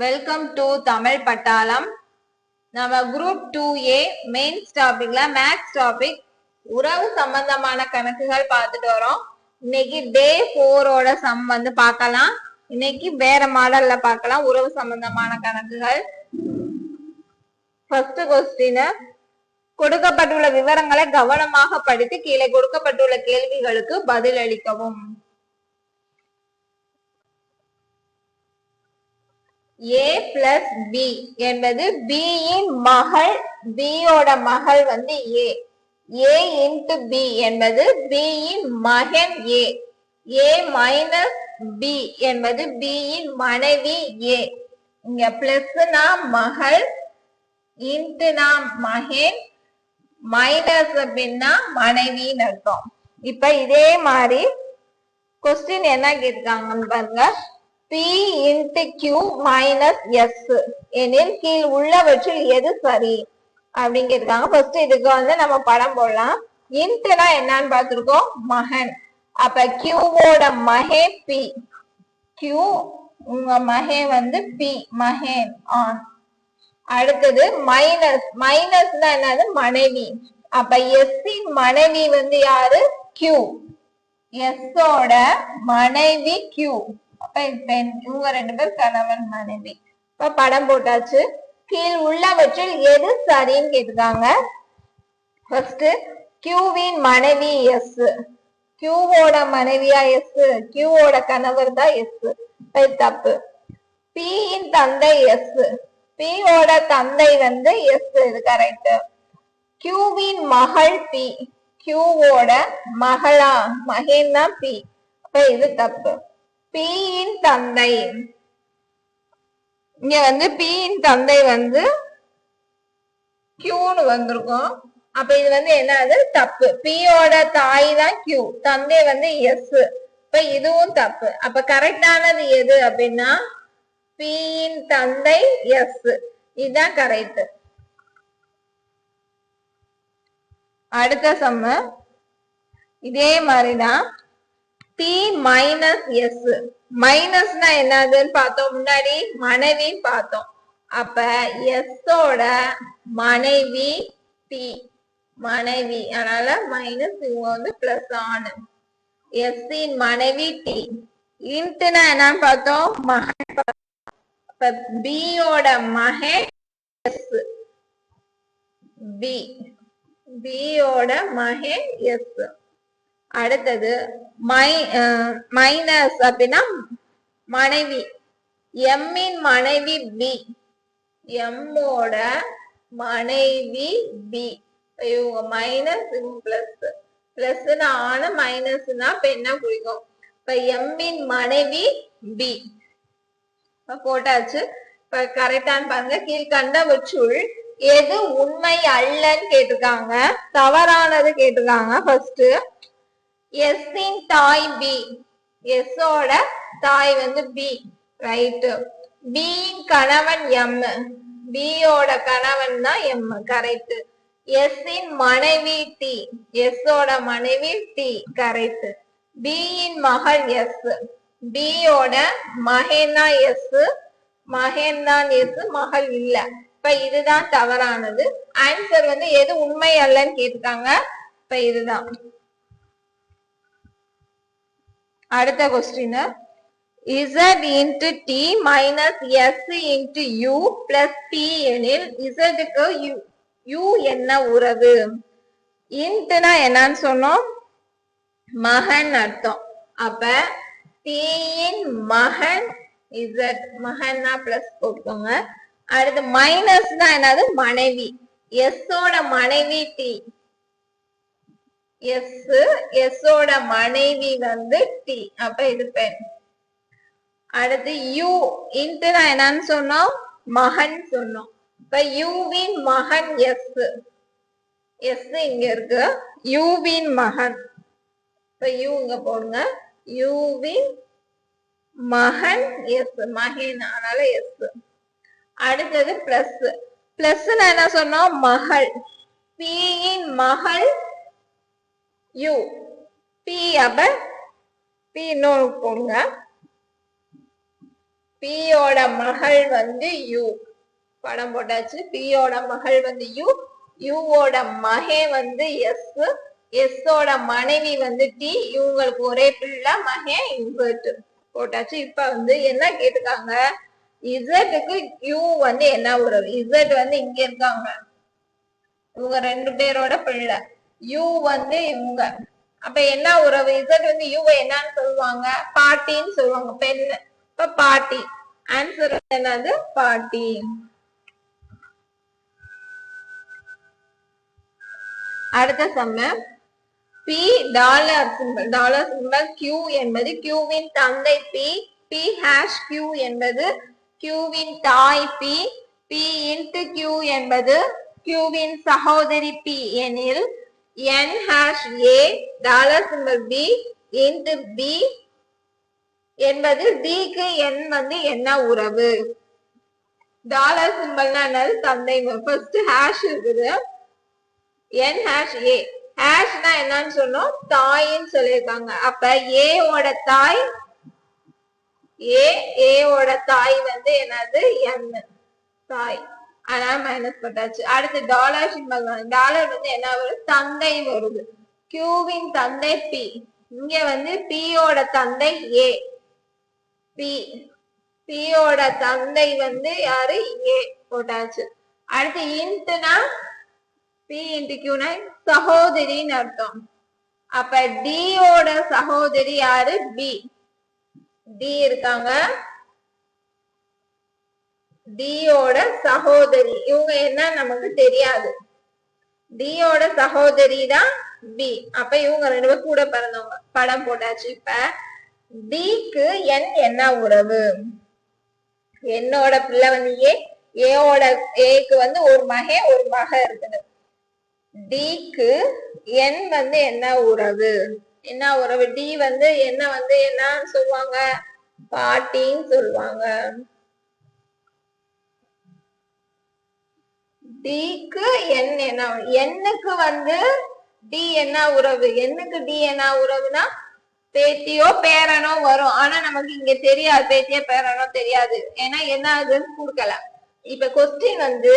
Welcome to Tamil பட்டாளம் நம்ம group two A mains டாபிக்ல மேக்ஸ் டாபிக் உறவு சம்பந்தமான கணக்குகள் பார்த்துட்டு வரோம். இன்னைக்கு டே ஃபோரோட சம் வந்து பார்க்கலாம். இன்னைக்கு வேற மாடல்ல பார்க்கலாம் உறவு சம்பந்தமான கணக்குகள். ஃபர்ஸ்ட் கொஸ்டின் கொடுக்கப்பட்டுள்ள விவரங்களை கவனமாக படித்து கீழே கொடுக்கப்பட்டுள்ள கேள்விகளுக்கு பதிலளிக்கவும். ஏ பிளஸ் பி என்பது பியின் மகள் பியோட மகள் வந்து ஏ ஏ இன்டு பி என்பது பியின் மகன் ஏ ஏ மைனஸ் பி என்பது பியின் மனைவி ஏ இங்க பிளஸ்னா மகள் இன்டுனா மகன் மைனஸ் அப்படின்னா மனைவின்னு அர்த்தம். இப்ப இதே மாதிரி கொஸ்டின் என்ன கேட்டிருக்காங்கன்னு பாருங்க. P into Q minus S எனில் கீழ் உள்ளவற்றில் எது சரி? அப்படின்னு கேட்டிருக்காங்க ஃபர்ஸ்ட் இதுக்கு வந்து நம்ம படம் போடலாம். இன்ட்டுனா என்னன்னு பார்த்துருக்கோம்? மகன். அப்ப கியூவோட மகே பி கியூ உங்க மகே வந்து பி மகேன். ஆன் அடுத்தது மைனஸ் மைனஸ்னா என்னது? மனைவி. அப்ப எஸ்ஸின் மனைவி வந்து யாரு? கியூ எஸ்ஸோட மனைவி கியூ அப்ப பெண் இவங்க ரெண்டு பேர் கணவன் மனைவி. இப்ப படம் போட்டாச்சு. கீழ் உள்ளவற்றில் எது சரின்னு கேட்டிருக்காங்க. ஃபர்ஸ்ட் கியூவின் மனைவி எஸ் கியூவோட மனைவியா எஸ் கியூவோட கணவர் தான் எஸ் தப்பு. பியின் இன் தந்தை எஸ் பியோட தந்தை வந்து எஸ் இது கரெக்ட் கியூவின் மகள் பி கியூவோட மகளா மகன் தான் பி அப்ப இது தப்பு. பியின் தந்தை. இங்க வந்து பியின் தந்தை வந்து கியூன்னு வந்திருக்கும். அப்ப இது வந்து என்னது? தப்பு. பியோட தாய் தான் கியூ தந்தை வந்து எஸ் இப்ப இதுவும் தப்பு. அப்ப கரெக்டானது எது அப்படின்னா பியின் இன் தந்தை எஸ் இதுதான் கரெக்ட் அடுத்த சம்ம இதே மாதிரிதான் பி மைனஸ் எஸ் மைனஸ்னா என்னதுன்னு பார்த்தோம். முன்னாடி மனைவின்னு பார்த்தோம். அப்ப எஸ்ஸோட மனைவி டி மனைவி. அதனால மைனஸ் இவங்க வந்து பிளஸ் ஆனு எஸ் மனைவி டி இன்ட்டுனா என்னன்னு பார்த்தோம். மகன் அப்ப பியோட மகன் எஸ் பி பியோட மகன் எஸ் அடுத்தது மை மைனஸ் அப்படின்னா மனைவி. எம்மின் மனைவி பி எம்மோட மனைவி பி இவங்க மைனஸ் பிளஸ் பிளஸ்னா ஆன மைனஸ்னா பெண்ணா குறிக்கும்? இப்ப எம்மின் மனைவி பி போட்டாச்சு. இப்ப கரெக்டான்னு பாருங்க. கீழ்கண்டவற்றுள் எது உண்மை அல்லன்னு கேட்டிருக்காங்க. தவறானது கேட்டிருக்காங்க. ஃபர்ஸ்ட் எஸ் இன் தாய் பி எஸ்ஸோட தாய் வந்து பி ரைட்டு பியின் கணவன் எம் பியோட கணவன் தான் எம் கரெக்ட் எஸ் இன் மனைவி டி எஸ்ஸோட மனைவி டி கரெக்ட் பியின் மகள் எஸ் பியோட மகேனா எஸ் மகன் தான் எஸ் மகள் இல்ல. இப்ப இதுதான் தவறானது. ஆன்சர் வந்து எது உண்மை அல்லன்னு கேட்டிருக்காங்க இப்ப இதுதான். அடுத்த question z into T minus S into U plus P எனில் இசட்டுக்கு யூ யூ என்ன உறவு? இன்ட்டுனா என்னன்னு சொன்னோம். மகன் அர்த்தம். அப்ப டீயின் மகன் இசட் மகன்னா பிளஸ் போட்டுக்கோங்க. அடுத்து மைனஸ்னா என்னது? மனைவி. எஸ் மனைவி டி எஸ் எஸ்ஸோட மனைவி வந்து டி அப்ப இது பெண். அடுத்து யூ இன்ட்டுனா என்னன்னு சொன்னோம்? மகன் சொன்னோம். இப்ப யூவின் மகன் எஸ் எஸ் இங்க இருக்கு. யூவின் மகன். இப்ப யூ இங்க போடுங்க. யூவின் மகன் எஸ் மகன் அதனால எஸ் அடுத்தது பிளஸ் பிளஸ் என்ன சொன்னோம்? மகள். பியின் மகள் யூ. பி அப்ப பி இன்னொரு போடுங்க பியோட மகள் வந்து யூ. படம் போட்டாச்சு. பியோட மகள் வந்து யூ. யூவோட மகே வந்து எஸ். எஸ்ஸோட மனைவி வந்து டி. இவங்களுக்கு ஒரே பிள்ளை மகே இன்வெர்ட் போட்டாச்சு. இப்ப வந்து என்ன கேட்டுக்காங்க? இசட்டுக்கு யூ வந்து என்ன உறவு? இசட் வந்து இங்க இருக்காங்க. இவங்க ரெண்டு பேரோட பிள்ளை. யூ வந்து இவங்க அப்ப என்ன உறவு? இசட் வந்து யூவை என்னன்னு சொல்லுவாங்க? பாட்டின்னு சொல்லுவாங்க பெண். இப்ப பாட்டி. ஆன்சர் என்னது? பாட்டி. அடுத்த சம்ம P dollar symbol dollar symbol Q என்பது கியூவின் தந்தை பி பி ஹேஷ் கியூ என்பது கியூவின் தாய் பி பி இன்ட் கியூ என்பது கியூவின் சகோதரி பி எனில் N hash A dollar symbol P into P என்பது டிக்கு என் வந்து என்ன உறவு? டாலர் சிம்பல்னா என்னது தந்தை ஃபர்ஸ்ட் ஹேஷ் இருக்குது. என் ஹேஷ் ஏ ஹேஷ்னா என்னன்னு சொன்னோம் தாயின்னு சொல்லியிருக்காங்க. அப்ப ஓட தாய் ஏ ஏவோட தாய் வந்து என்னது? என் தாய். அதனால மைனஸ் போட்டாச்சு. அடுத்து டாலர் சிம்பல் டாலர் வந்து என்ன? வரும் தந்தை வருது. கியூவின் தந்தை பி இங்க வந்து பியோட தந்தை ஏ பி பியோட தந்தை வந்து யாரு? ஏ போட்டாச்சு. அடுத்து இன்ட்டுனா பி இன்ட்டு கியூனா சகோதரின்னு அர்த்தம். அப்ப டியோட சகோதரி யாரு? பி டி இருக்காங்க. டியோட சகோதரி. இவங்க என்ன? நமக்கு தெரியாது. டியோட சகோதரி தான் பி அப்ப இவங்க ரெண்டு பேரும் கூட பிறந்தவங்க. படம் போட்டாச்சு. இப்ப டிக்கு என் என்ன உறவு? என்னோட பிள்ளை வந்து ஏ ஏவோட ஏக்கு வந்து ஒரு மகே ஒரு மக இருக்குது. டிக்கு என் வந்து என்ன உறவு? என்ன உறவு? டி வந்து என்ன வந்து என்ன சொல்லுவாங்க? பாட்டின்னு சொல்லுவாங்க. டிக்கு என் என்ன எண்ணுக்கு வந்து டி என்ன உறவு? எண்ணுக்கு டி என்ன உறவுனா பேத்தியோ பேரனோ வரும். ஆனா நமக்கு இங்க தெரியாது. பேத்தியோ பேரனோ தெரியாது. ஏன்னா என்ன ஆகுதுன்னு கொடுக்கல. இப்ப கொஸ்டின் வந்து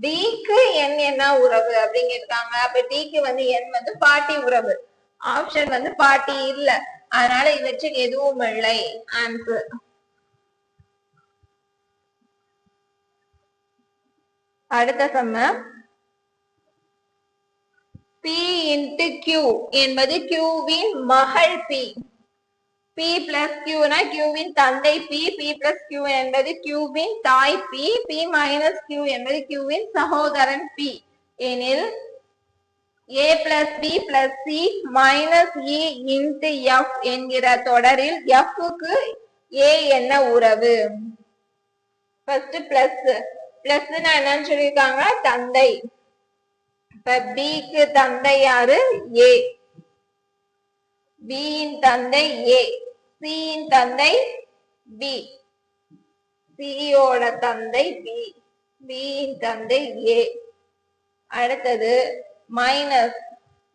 டிக்கு என் என்ன உறவு அப்படின்னு இருக்காங்க அப்ப டிக்கு வந்து என் வந்து பாட்டி உறவு. ஆப்ஷன் வந்து பாட்டி இல்ல. அதனால இவற்றில் எதுவும் இல்லை ஆன்சர் அடுத்த சம்ம பி இன்டு கியூ என்பது கியூவின் மகள் பி பி பிளஸ் கியூனா கியூவின் தந்தை பி பி பிளஸ் கியூ என்பது கியூவின் தாய் பி பி மைனஸ் கியூ என்பது கியூவின் சகோதரன் பி எனில் A plus B plus C minus E into F என்கிற தொடரில் எஃப் க்கு ஏ என்ன உறவு? ஃபர்ஸ்ட் பிளஸ் பிளஸ்னா என்னன்னு சொல்லியிருக்காங்க? தந்தை. இப்ப பிக்கு தந்தை யாரு? ஏ பியின் தந்தை ஏ சியின் தந்தை பி சியோட தந்தை பி பியின் தந்தை ஏ அடுத்தது மைனஸ்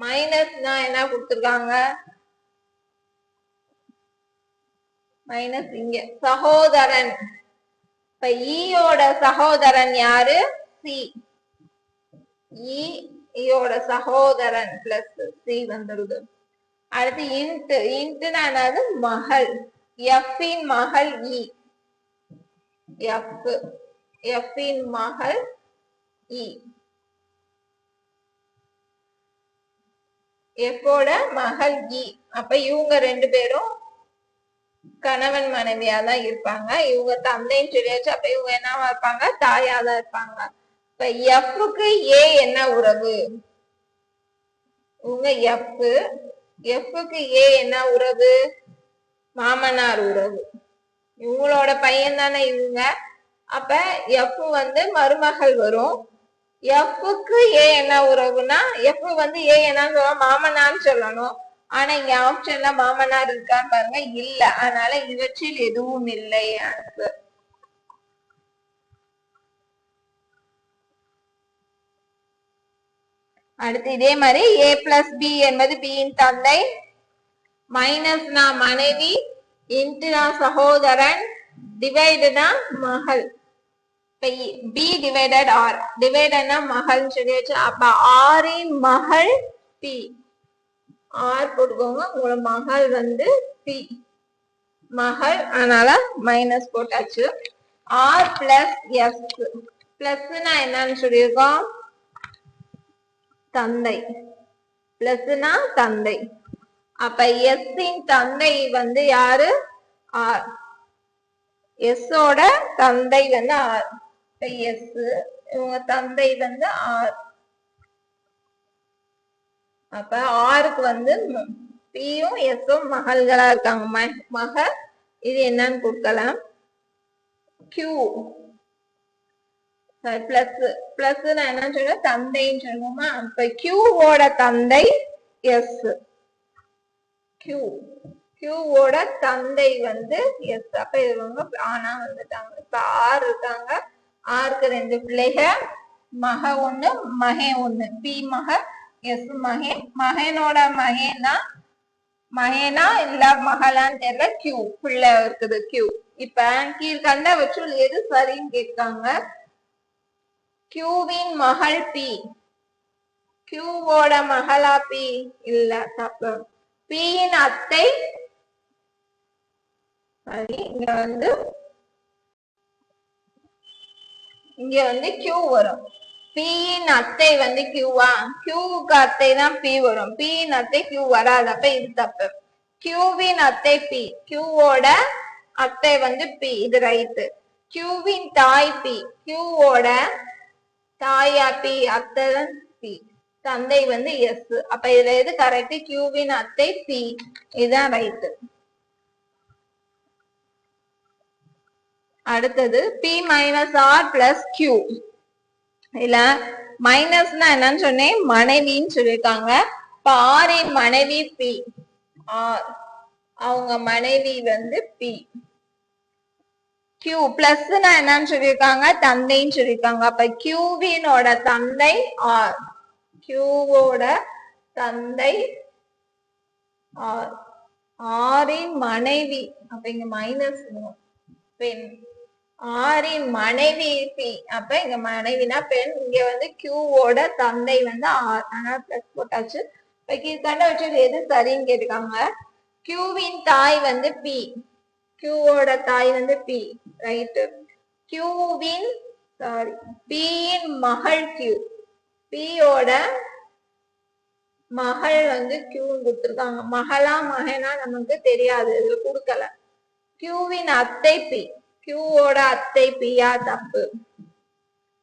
மைனஸ்னா என்ன கொடுத்துருக்காங்க? மைனஸ் இங்க. சகோதரன். இப்ப ஈயோட சகோதரன் யாரு? சி. ஈயோட சகோதரன் பிளஸ் சி வந்துருது. அடுத்து இன்ட்டு இன்ட்டுனானது என்னது? மகள். எஃப் இன் மகள் இ எஃப் எஃப் இன் மகள் e. இ எஃபோட மகள் இ அப்ப இவங்க ரெண்டு பேரும் கணவன் மனைவியா தான் இருப்பாங்க. இவங்க தந்தைன்னு சொல்லியாச்சு. அப்ப இவங்க என்னவா இருப்பாங்க தாயா தான் இருப்பாங்க. இப்ப எஃப்க்கு ஏ என்ன உறவு? இவங்க எஃப் எஃப்க்கு ஏ என்ன உறவு? மாமனார் உறவு. இவங்களோட பையன் தானே இவங்க. அப்ப எஃப் வந்து மருமகள் வரும். எஃப்க்கு ஏ என்ன உறவுனா எஃப் வந்து ஏ என்னன்னு சொல்லணும் மாமனான்னு சொல்லணும். ஆனா இங்க ஆப்ஷன்ல மாமனார் இருக்கான்னு பாருங்க. இல்ல. அதனால இவற்றில் எதுவும் இல்லை ஆன்சர் அடுத்து இதே மாதிரி ஏ பிளஸ் பி என்பது பியின் தந்தை மைனஸ் நான் மனைவி இன்ட்டு நான் சகோதரன் டிவைடுனா மகள். பி டிவைடட் ஆர் டிவைடட்னா மகள்னு சொல்லி வச்சு அப்ப ஆரின் மகள் பி ஆர் போட்டுக்கோங்க. உங்களோட மகள் வந்து பி மகள் அதனால மைனஸ் போட்டாச்சு. ஆர் பிளஸ் எஸ் பிளஸ்னா என்னன்னு சொல்லியிருக்கோம்? தந்தை. பிளஸ்னா தந்தை. அப்ப எஸ்ஸின் தந்தை வந்து யாரு? ஆர் எஸ்ஸோட தந்தை வந்து ஆர் எஸ் இவங்க தந்தை வந்து ஆர் அப்ப ஆருக்கு வந்து பியும் எஸ்ஸும் மகள்களா இருக்காங்க. ம- மக இது என்னன்னு கொடுக்கலாம். கியூ பிளஸ் பிளஸ் நான் என்ன சொல்றேன்? தந்தைன்னு சொல்லுவோமா? அப்ப கியூவோட தந்தை எஸ் கியூ கியூவோட தந்தை வந்து எஸ் அப்ப இவங்க ஆனா வந்துட்டாங்க. இப்ப ஆர் இருக்காங்க. ஆருக்கு ரெண்டு பிள்ளைக மக ஒண்ணு மகே ஒண்ணு. பி மக எஸ் மகே மகனோட மகேனா? மகேனா இல்ல மகளான்னு தெரியல கியூ பிள்ளை இருக்குது கியூ இப்ப கீழ்கண்ட வச்சுள் எது சரின்னு கேட்காங்க. கியூவின் மகள் பி கியூவோட மகளா பி இல்ல தப்பு. பியின் அத்தை? சரி இங்க வந்து இங்க வந்து கியூ வரும். பியின் அத்தை வந்து கியூவா கியூவுக்கு அத்தை தான் பி வரும். பியின் அத்தை கியூ வராது. அப்ப இது தப்பு. கியூவின் அத்தை பி கியூவோட அத்தை வந்து பி இது ரைட்டு கியூவின் தாய் பி கியூவோட தாயா பி அத்தை தான் பி தந்தை வந்து எஸ் அப்ப இதுல எது கரெக்ட் கியூவின் அத்தை பி இதுதான் ரைட்டு அடுத்தது P minus R plus Q இல்ல மைனஸ்னா என்னன்னு சொன்னேன் மனைவின்னு சொல்லியிருக்காங்க. இப்ப ஆரின் மனைவி பி ஆர் அவங்க மனைவி வந்து பி கியூ பிளஸ்னா என்னன்னு சொல்லியிருக்காங்க தந்தைன்னு சொல்லியிருக்காங்க. அப்ப கியூவினோட தந்தை ஆர் கியூவோட தந்தை ஆர் ஆரின் மனைவி. அப்ப இங்க மைனஸ் பெண். ஆரின் மனைவி பி. அப்ப இங்க மனைவினா பெண். இங்க வந்து கியூவோட தந்தை வந்து ஆர். ஆனா பிளஸ் போட்டாச்சு. இப்ப கீழ்கண்ட வச்சது எது சரின்னு கேட்டுக்காங்க. கியூவின் தாய் வந்து பி கியூவோட தாய் வந்து பி ரைட்டு கியூவின் சாரி பியின் மகள் கியூ பியோட மகள் வந்து கியூன்னு கொடுத்துருக்காங்க. மகளா மகனா நமக்கு தெரியாது. இதுல கொடுக்கல. கியூவின் அத்தை பி கியூவோட அத்தை பியா தப்பு.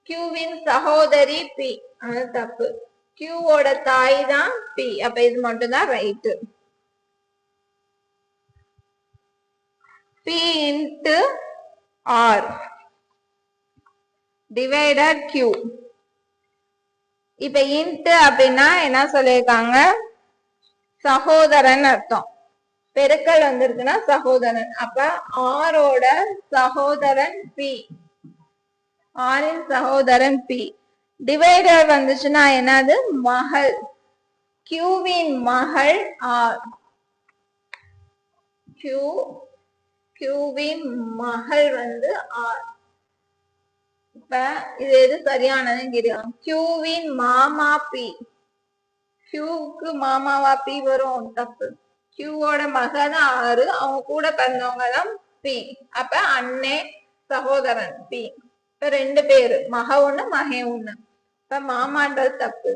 கியூவின் சகோதரி பி. அது தப்பு. கியூவோட தாய் தான் பி. அப்ப இது மட்டும் தான் right P into R divider Q இப்ப இன்ட்டு அப்படின்னா என்ன சொல்லியிருக்காங்க? சகோதரன் அர்த்தம். பெருக்கல் வந்திருக்குன்னா சகோதரன். அப்ப ஆரோட சகோதரன் பி ஆரின் சகோதரன் பி டிவைடர் வந்துச்சுன்னா என்னது? மகள். கியூவின் மகள் ஆர் கியூ கியூவின் மகள் வந்து ஆர் இப்ப இது எது சரியானதுன்னு கேட்கலாம் கியூவின் மாமா பி கியூக்கு மாமாவா பி வரும்? தப்பு. கியூவோட மகன் ஆறு அவங்க கூட பிறந்தவங்க தான் பி அப்ப அண்ணே சகோதரன் பி இப்ப ரெண்டு பேரு மக ஒண்ணு மகே ஒண்ணு. இப்ப மாமான்றது தப்பு.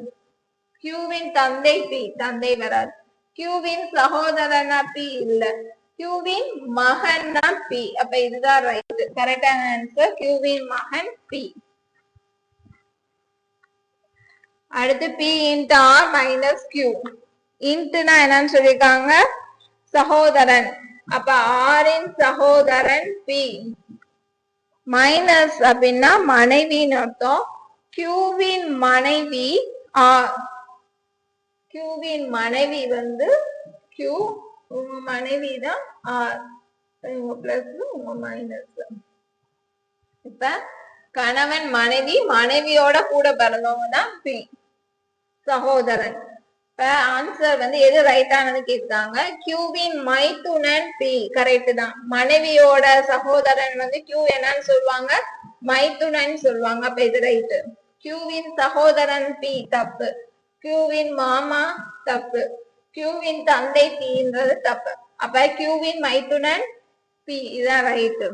கியூவின் தந்தை பி தந்தை வராது கியூவின் சகோதரனா பி இல்ல. கியூவின் மகன் தான் பி அப்ப இதுதான் ரைட் கரெக்டான ஆன்சர் கியூவின் மகன் பி அடுத்து P into R minus Q இன்ட்னா என்னன்னு சொல்லியிருக்காங்க? சகோதரன். அப்ப ஆரின் சகோதரன் பி மைனஸ் அப்படின்னா மனைவின்னு அர்த்தம். கியூவின் மனைவி ஆர் கியூவின் மனைவி வந்து கியூ உங்க மனைவி தான் ஆர் உங்க பிளஸ் உங்க மைனஸ் இப்ப கணவன் மனைவி மனைவியோட கூட பிறந்தவங்க தான் பி சகோதரன். இப்ப ஆன்சர் வந்து எது ரைட்டானது கேட்டாங்க கியூவின் மைத்துனன் பி. கரெக்ட் தான். மனைவியோட சகோதரன் வந்து கியூ என்னன்னு சொல்லுவாங்க? மைத்துனன் சொல்லுவாங்க. அப்ப இது ரைட்டு கியூவின் சகோதரன் பி தப்பு. கியூவின் மாமா தப்பு. கியூவின் தந்தை பின்றது தப்பு. அப்ப கியூவின் மைத்துனன் பி. இதான் ரைட்டு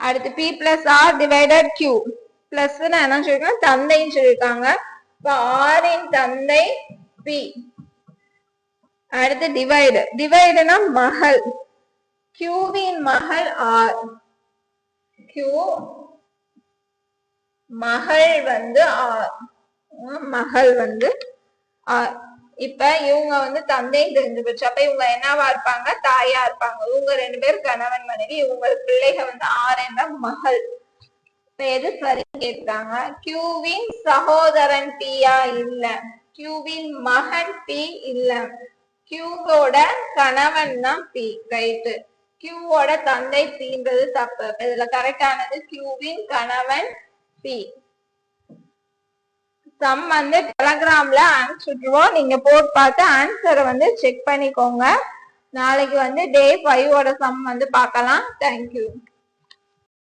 அடுத்து P plus R divided Q plus என்ன சொல்லிருக்காங்க தந்தைன்னு சொல்லியிருக்காங்க இப்ப ஆரின் தந்தை பி அடுத்து டிவைடு டிவைடுனா மகள். கியூவின் மகள் ஆர். கியூ மகள் வந்து ஆர். மகள் வந்து ஆர். இப்ப இவங்க வந்து தந்தைன்னு தெரிஞ்சு போச்சு. அப்ப இவங்க என்னவா இருப்பாங்க? தாயா இருப்பாங்க. இவங்க ரெண்டு பேர் கணவன் மனைவி. இவங்க பிள்ளைக வந்து ஆர் என்ற மகள். எது சரி கேட்கிறாங்க கியூவின் சகோதரன் பியா இல்ல. கியூவின் மகன் பி இல்ல. கியூவோட கணவன் தான் பி ரைட்டு. கியூவோட தந்தை பின்றது தப்பு. இதுல கரெக்டானது கியூவின் கணவன் பி சம் வந்து டெலகிராம்ல அனுப்பிச்சுட்ருவோம் நீங்க போட்டு பார்த்து ஆன்சரை வந்து செக் பண்ணிக்கோங்க. நாளைக்கு வந்து டே ஃபைவோட சம் வந்து பார்க்கலாம். தேங்க்யூ